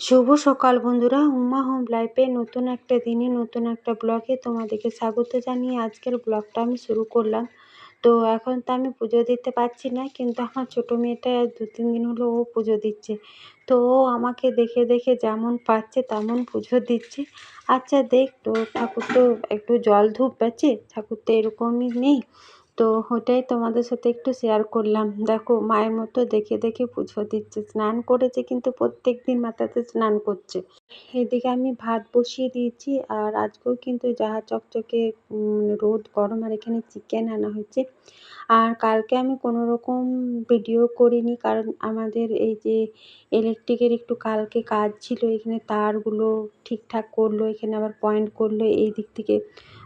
শুভ সকাল বন্ধুরা। হুমা হোম লাইফে নতুন একটা দিনে, নতুন একটা ব্লগে তোমাদেরকে স্বাগত জানিয়ে আজকের ব্লগটা আমি শুরু করলাম। তো এখন তো আমি পুজো দিতে পারছি না, কিন্তু আমার ছোটো মেয়েটা দু তিন দিন হলো ও পুজো দিচ্ছে। তো ও আমাকে দেখে দেখে যেমন পাচ্ছে তেমন পুজো দিচ্ছে। আচ্ছা দেখ তো ঠাকুর তো একটু জল ধূপ আছে, ঠাকুর তো এরকমই নেই। তো ওটাই তোমাদের সাথে একটু শেয়ার করলাম। দেখো, মায়ের মতো দেখে দেখে পুজো দিচ্ছে, স্নান করেছে কিন্তু প্রত্যেক দিন মাথাতে স্নান করছে। এদিকে আমি ভাত বসিয়ে দিয়েছি আর আজকেও কিন্তু যাহা চকচকে রোদ, গরম আর এখানে চিকেন আনা হয়েছে। আর কালকে আমি কোনো রকম ভিডিও করিনি কারণ আমাদের এই যে ইলেকট্রিকের একটু কালকে কাজ ছিল, এখানে তারগুলো ঠিকঠাক করল, এখানে আবার পয়েন্ট করল, এই দিক থেকে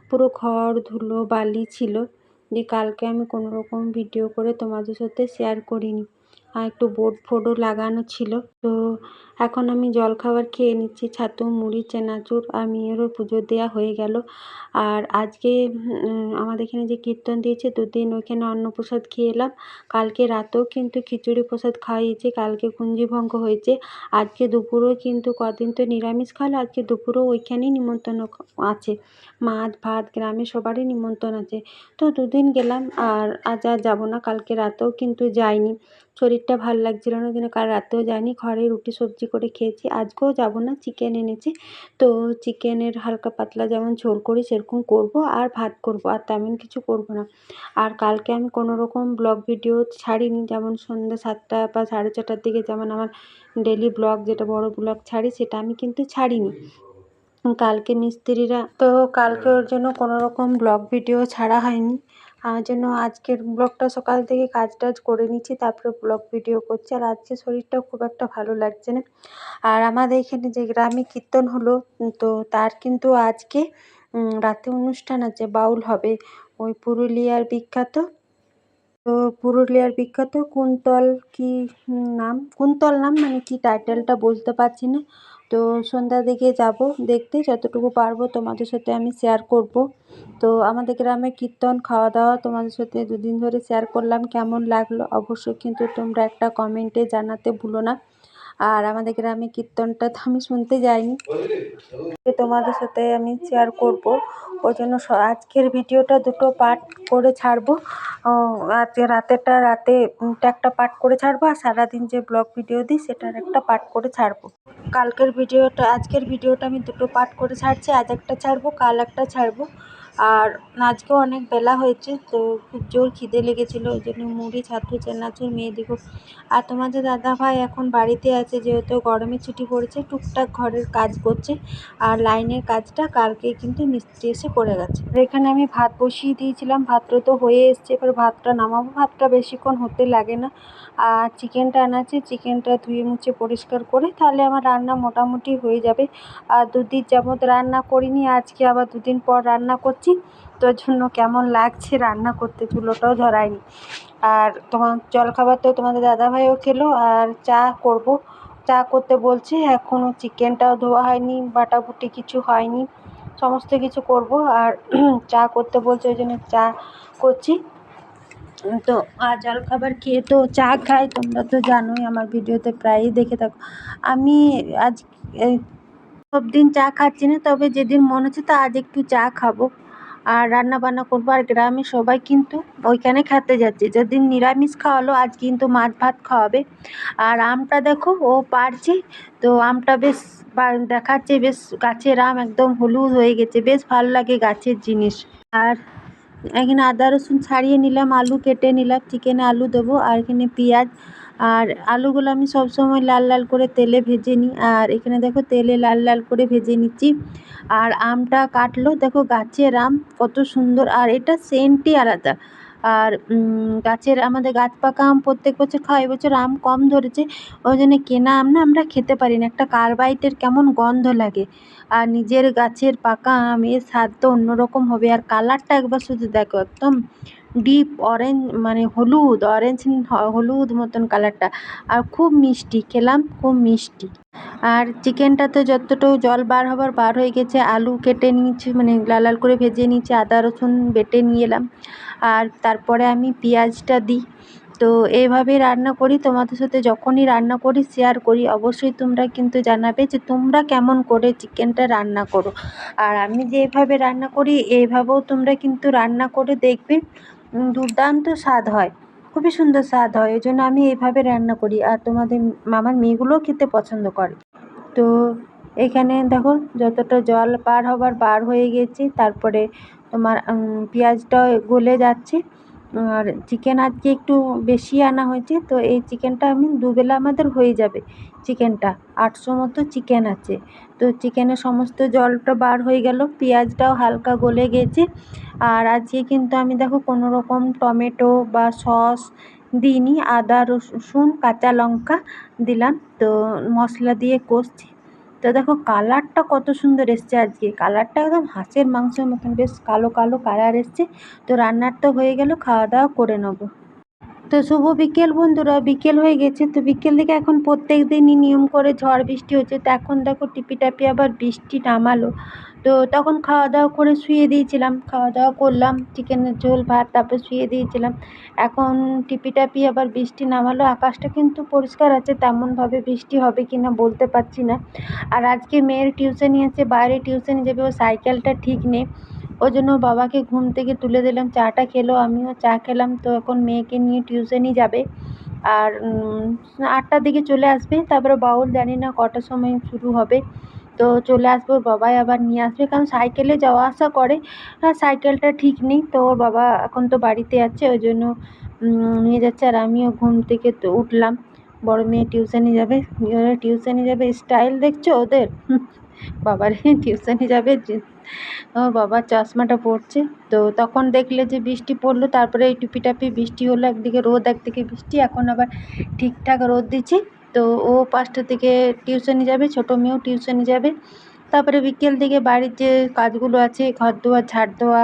পুরো খড় ধুলো বালি ছিল। যে কালকে আমি কোনো রকম ভিডিও করে তোমাদের সাথে শেয়ার করিনি। আর একটু বোর্ড ফোর্ডও লাগানো ছিল। তো এখন আমি জলখাবার খেয়ে নিচ্ছি, ছাতু, মুড়ি, চেনাচুর আর মেয়েরও পুজো দেওয়া হয়ে গেল। আর আজকে আমাদের এখানে যে কীর্তন দিয়েছে, দুদিন ওইখানে অন্নপ্রসাদ খেয়ে এলাম। কালকে রাতেও কিন্তু খিচুড়ি প্রসাদ খাইয়েছে, কালকে কুঞ্জিভঙ্গ হয়েছে। আজকে দুপুরেও কিন্তু কদিন তো নিরামিষ খাওয়ালো আজকে দুপুরেও ওইখানেই নিমন্ত্রণ আছে। মাছ, ভাত, গ্রামে সবারই নিমন্ত্রণ আছে। তো দুদিন গেলাম আর আজ আর যাব না, কালকে রাতেও কিন্তু যাইনি। শরীরটা ভালো লাগছিল না জন্য কাল রাতেও যাইনি। ঘরে রুটি সবজি করে খেয়েছি। আজকেও যাব না চিকেন এনেছি। তো চিকেনের হালকা পাতলা যেমন ঝোল করি, সেরকম করব আর ভাত করব, আর তেমন কিছু করব না। আর কালকে আমি কোনো রকম ব্লগ ভিডিও ছাড়িনি, যেমন সন্ধ্যা সাতটা বা সাড়ে ছটার দিকে যেমন আমার ডেলি ব্লগ যেটা বড় ব্লগ ছাড়ি, সেটা আমি কিন্তু ছাড়িনি। কালকে মিস্ত্রিরা, তো কালকে ওর জন্য কোনো রকম ব্লগ ভিডিও ছাড়া হয়নি। আমার জন্য আজকের ব্লগটা সকাল থেকে কাজ টাজ করে নিচ্ছি, তারপরে ব্লগ ভিডিও করছি। আর আজকে শরীরটাও খুব একটা ভালো লাগছে না। আর আমাদের এখানে যে গ্রামে কীর্তন হলো তো তার কিন্তু আজকে রাতে অনুষ্ঠান আছে, বাউল হবে। ওই পুরুলিয়ার বিখ্যাত, তো পুরুলিয়ার বিখ্যাত কুন্তল কি নাম? কুন্তল নাম মানে কি? টাইটেলটা বলতে পারছি না। তো সন্ধ্যার দিকে যাব দেখতে, যতটুকু পারব তোমাদের সাথে আমি শেয়ার করব। তো আমাদের গ্রামে কীর্তন খাওয়া দাওয়া তোমাদের সাথে দুদিন ধরে শেয়ার করলাম, কেমন লাগল অবশ্যই কিন্তু তোমরা একটা কমেন্টে জানাতে ভুলো না। আর আমাদের গ্রামে কীর্তনটা তো আমি শুনতে যাইনি। তোমাদের সাথে আমি শেয়ার করব। ওই জন্য আজকের ভিডিওটা দুটো পার্ট করে ছাড়বো। আজকে রাতেরটা রাতে একটা পার্ট করে ছাড়বো আর সারাদিন যে ব্লগ ভিডিও দিই, সেটার একটা পার্ট করে ছাড়বো। কালকের ভিডিওটা, আজকের ভিডিওটা আমি দুটো পার্ট করে ছাড়ছি। আজ একটা ছাড়বো, কাল একটা ছাড়বো। আর আজকেও অনেক বেলা হয়েছে, তো খুব জোর খিদে লেগেছিলো, ওই জন্য মুড়ি, ছাতু, চেনাচুর মেয়েদিকেও আর তোমাদের দাদাভাই এখন বাড়িতে আছে, যেহেতু গরমে ছুটি পড়েছে, টুকটাক ঘরের কাজ করছে, আর লাইনের কাজটা কালকে কিন্তু মিস্ত্রি এসে করে গেছে। এখানে আমি ভাত বসিয়ে দিয়েছিলাম ভাতটা তো হয়ে এসছে, এবার ভাতটা নামাবো, ভাতটা বেশিক্ষণ হতে লাগে না। আর চিকেনটা আনা আছে চিকেনটা ধুয়ে মুছে পরিষ্কার করে, তাহলে আমার রান্না মোটামুটি হয়ে যাবে। আর দুদিন যাবৎ রান্না করিনি, আজকে আবার দুদিন পর রান্না করছি। তোর জন্য কেমন লাগছে রান্না করতে চুলোটাও ধরায়নি। আর তোমার জলখাবার তো তোমাদের দাদাভাইও খেলো, আর চা করব। চা করতে বলছে এখনও চিকেনটাও ধোয়া হয়নি বাটাবুটি কিছু হয়নি। সমস্ত কিছু করব, আর চা করতে বলছে, ওই জন্য চা করছি। তো, আর জলখাবার খেয়ে তো চা খাই তোমরা তো জানোই, আমার ভিডিওতে প্রায়ই দেখে থাকো। আমি আজ সব দিন চা খাচ্ছি না, তবে যেদিন মনে হচ্ছে তা আজ একটু চা খাব। আর রান্না বান্না করব আর গ্রামে সবাই কিন্তু ওইখানে খেতে যাচ্ছে। যেদিন নিরামিষ খাওয়ালো, আজ কিন্তু মাছ ভাত খাওয়াবে। আর আমটা দেখো, ও পারছে, তো আমটা বেশ দেখাচ্ছে বেশ গাছের আম একদম হলুদ হয়ে গেছে। বেশ ভালো লাগে গাছের জিনিস। আর এখানে আদা রসুন ছাড়িয়ে নিলাম, আলু কেটে নিলাম, চিকেনে আলু দেবো, আর এখানে পেঁয়াজ আর আলুগুলো আমি সবসময় লাল লাল করে তেলে ভেজে নিই। আর এখানে দেখো তেলে লাল লাল করে ভেজে নিচ্ছি। আর আমটা কাটলো, দেখো গাছের আম কত সুন্দর। আর এটা সেন্টই আলাদা। আর গাছের, আমাদের গাছ পাকা আম প্রত্যেক বছর খাওয়া এবছর আম কম ধরেছে। ওই জন্য কেনা আম না আমরা খেতে পারি না। একটা কার্বাইটের কেমন গন্ধ লাগে। আর নিজের গাছের পাকা আমের স্বাদ তো অন্যরকম হবে। আর কালারটা একবার শুধু দেখো একদম। ডিপ অরেঞ্জ মানে হলুদ অরেঞ্জ হলুদ মতন কালারটা আর খুব মিষ্টি, খেলাম, খুব মিষ্টি। আর চিকেনটা তো যতটুকু জল বার হবার বার হয়ে গেছে, আলু কেটে নিয়েছি মানে লাল লাল করে ভেজে নিয়েছি, আদা, রসুন বেটে নিয়ে এলাম। আর তারপরে আমি পেঁয়াজটা দিই। তো এইভাবেই রান্না করি, তোমাদের সাথে যখনই রান্না করি শেয়ার করি, অবশ্যই তোমরা কিন্তু জানাবে যে তোমরা কেমন করে চিকেনটা রান্না করো। আর আমি যেভাবে রান্না করি এইভাবেও তোমরা কিন্তু রান্না করে দেখবে। দুর্দান্ত স্বাদ হয়। খুবই সুন্দর স্বাদ হয়। ওই জন্য আমি এইভাবে রান্না করি আর তোমাদের আমার মেয়েগুলোও খেতে পছন্দ করে। তো এখানে দেখো যতটা জল পার হবার বার হয়ে গেছে, তারপরে তোমার পেঁয়াজটা গলে যাচ্ছে। আর চিকেন আজকে একটু বেশি আনা হয়েছে, তো এই চিকেনটা আমি দুবেলা আমাদের হয়ে যাবে চিকেনটা আটশো মতো চিকেন আছে। তো চিকেনের সমস্ত জলটা বার হয়ে গেল, পেঁয়াজটাও হালকা গলে গেছে। আর আজকে কিন্তু আমি দেখো কোনো রকম টমেটো বা সস দিইনি, আদা, রসুন, কাঁচা লঙ্কা দিলাম। তো মশলা দিয়ে কষছি। তো দেখো কালারটা কত সুন্দর এসছে আজকে। কালারটা একদম হাঁসের মাংসের মতন, বেশ কালো কালো কালার এসছে। তো রান্নার তো হয়ে গেল, খাওয়া দাওয়া করে নেব। তো শুভ বিকেল বন্ধুরা, বিকেল হয়ে গেছে। তো বিকেল থেকে এখন প্রত্যেক দিনই নিয়ম করে ঝড় বৃষ্টি হচ্ছে। তো এখন দেখো টিপি টাপি আবার বৃষ্টি নামালো। তো তখন খাওয়া দাওয়া করে শুয়ে দিয়েছিলাম। খাওয়া দাওয়া করলাম চিকেনের ঝোল, ভাত, তারপর শুয়ে দিয়েছিলাম। এখন টিপি টাপি আবার বৃষ্টি নামালো, আকাশটা কিন্তু পরিষ্কার আছে তেমনভাবে বৃষ্টি হবে কি না বলতে পারছি না। আর আজকে মেয়ের টিউশনি আছে বাইরে টিউশনি যাবে, ও সাইকেলটা ঠিক নেই। ওই জন্য বাবাকে ঘুম থেকে তুলে দিলাম, চাটা খেলো, আমিও চা খেলাম। তো এখন মেয়েকে নিয়ে টিউশনি যাবে। আর আটটার দিকে চলে আসবে, তারপরে বাউল জানি না কটার সময় শুরু হবে। তো চলে আসবে, ওর বাবাই আবার নিয়ে আসবে। কারণ সাইকেলে যাওয়া আসা করে সাইকেলটা ঠিক নেই। তো ওর বাবা এখন তো বাড়িতে আছে, ওই জন্য নিয়ে যাচ্ছে। আর আমিও ঘুম থেকে তো উঠলাম। বড় মেয়ে টিউশনে যাবে। টিউশনে যাবে স্টাইল দেখছ ওদের? বাবারে টিউশনে যাবে আমার বাবার চশমাটা পড়ছে তো তখন দেখলে যে বৃষ্টি পড়ল, তারপরে এই টুপি টাপি বৃষ্টি হলো, একদিকে রোদ, একদিকে বৃষ্টি। এখন আবার ঠিকঠাক রোদ দিচ্ছে। তো ও পাঁচটা থেকে টিউশনে যাবে, ছোটো মেয়েও টিউশনে যাবে। তারপরে বিকেল দিকে বাড়ির যে কাজগুলো আছে, ঘর দোয়া ঝাড় দেওয়া,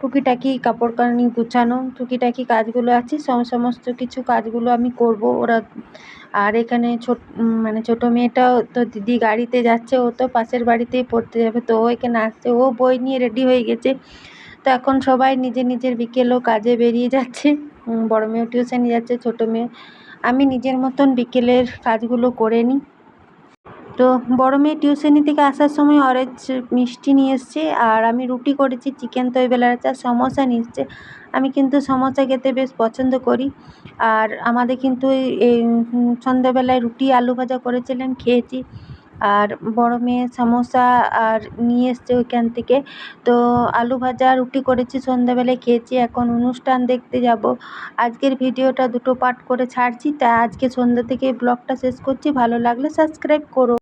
টুকিটাকি কাপড় কানি গুছানো, টুকিটাকি কাজগুলো আছে সমস্ত কিছু কাজগুলো আমি করব ওরা। আর এখানে ছোট মানে ছোটো মেয়েটাও তো দিদি গাড়িতে যাচ্ছে, ও তো পাশের বাড়িতেই পড়তে যাবে, তো ও এখানে আসছে, ও বই নিয়ে রেডি হয়ে গেছে। তো এখন সবাই নিজের নিজের বিকেলও কাজে বেরিয়ে যাচ্ছে। বড় মেয়েও টিউশনে যাচ্ছে, ছোটো মেয়ে আমি নিজের মতন বিকেলের কাজগুলো করে নিই। তো বড় মেয়ে টিউশনি থেকে আসার সময় অরেঞ্জ মিষ্টি নিয়ে এসছে আর আমি রুটি করেছি চিকেন তো ওই বেলার চা সমোসা নিয়ে এসছে। আমি কিন্তু সমোসা খেতে বেশ পছন্দ করি আর আমাদের কিন্তু এই সন্ধ্যাবেলায় রুটি আলু ভাজা করেছিলেন, খেয়েছি। আর বড়ো মেয়ে সামোসা আর নিয়ে এসছে ওইখান থেকে। তো আলু ভাজা, রুটি করেছি, সন্ধ্যাবেলায় খেয়েছি। এখন অনুষ্ঠান দেখতে যাব। আজকের ভিডিওটা দুটো পার্ট করে ছাড়ছি। তা আজকে সন্ধ্যা থেকে ব্লগটা শেষ করছি। ভালো লাগলে সাবস্ক্রাইব করো।